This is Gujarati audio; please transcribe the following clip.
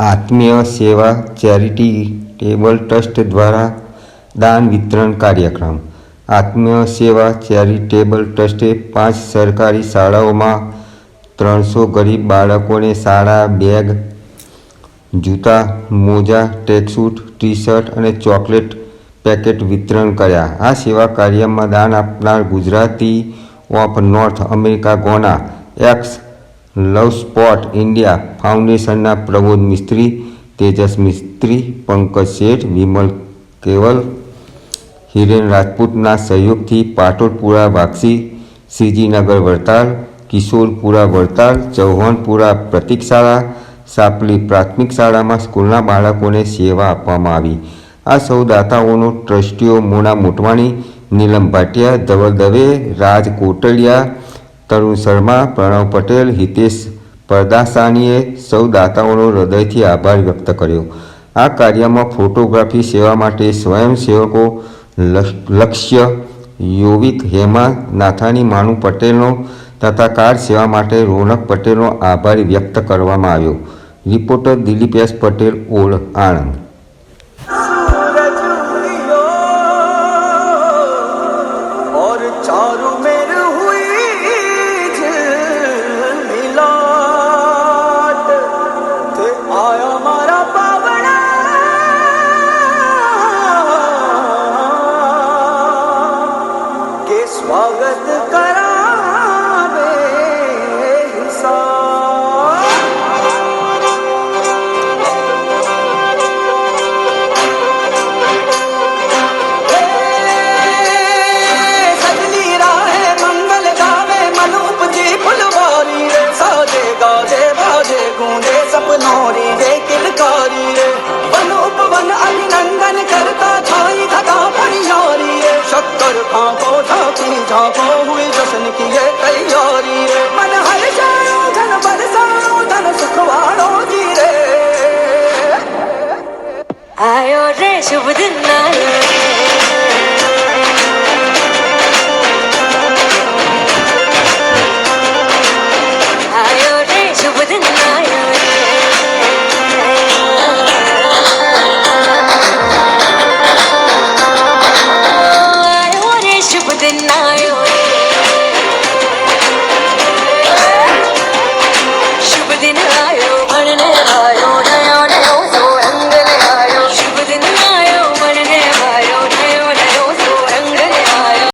આત્મીય સેવા ચેરિટેબલ ટ્રસ્ટ દ્વારા દાન વિતરણ કાર્યક્રમ. આત્મીય સેવા ચેરિટેબલ ટ્રસ્ટે પાંચ સરકારી શાળાઓમાં ત્રણસો ગરીબ બાળકોને શાળા બેગ જૂતા, મોજા ટ્રેકસૂટ ટી શર્ટ અને ચોકલેટ પેકેટ વિતરણ કર્યા. આ સેવા કાર્યમાં દાન આપનાર ગુજરાતી ઓફ નોર્થ અમેરિકા ગોના એક્સ લવ સ્પોટ ઇન્ડિયા ફાઉન્ડેશનના પ્રબોધ મિસ્ત્રી તેજસ મિસ્ત્રી, પંકજ શેઠ, વિમલ કેવલ, હિરેન રાજપૂતના સહયોગથી પાટોલપુરા વાક્ષી શ્રીજીનગર વડતાલ, કિશોરપુરા વડતાલ, ચૌહાણપુરા પ્રતિકશાળા, સાપલી પ્રાથમિક શાળામાં સ્કૂલના બાળકોને સેવા આપવામાં આવી. આ સૌ દાતાઓનો ટ્રસ્ટીઓ મોના મોટવાણી, નીલમ ભાટિયા, ધવલ દવે, રાજ કોટડિયા તરુણ શર્મા પ્રણવ પટેલ હિતેશ પરદાસાનીએ સૌ દાતાઓનો હૃદયથી આભાર વ્યક્ત કર્યો આ કાર્યમાં ફોટોગ્રાફી સેવા માટે સ્વયંસેવકો લક્ષ- લક્ષ્ય યોવિક હેમા નાથાની માનુ પટેલનો તથા કાર સેવા માટે રોનક પટેલનો આભાર વ્યક્ત કરવામાં આવ્યો રિપોર્ટર દિલીપ એસ પટેલ ઓળ આણંદ सूरज हुइयो और चारों मेर ना हो हुई जश्न की ये तैयारी मन हर जाओ धन बरसाओ धन सुखवाड़ो जी रे आयो रे शुभ दिन आयो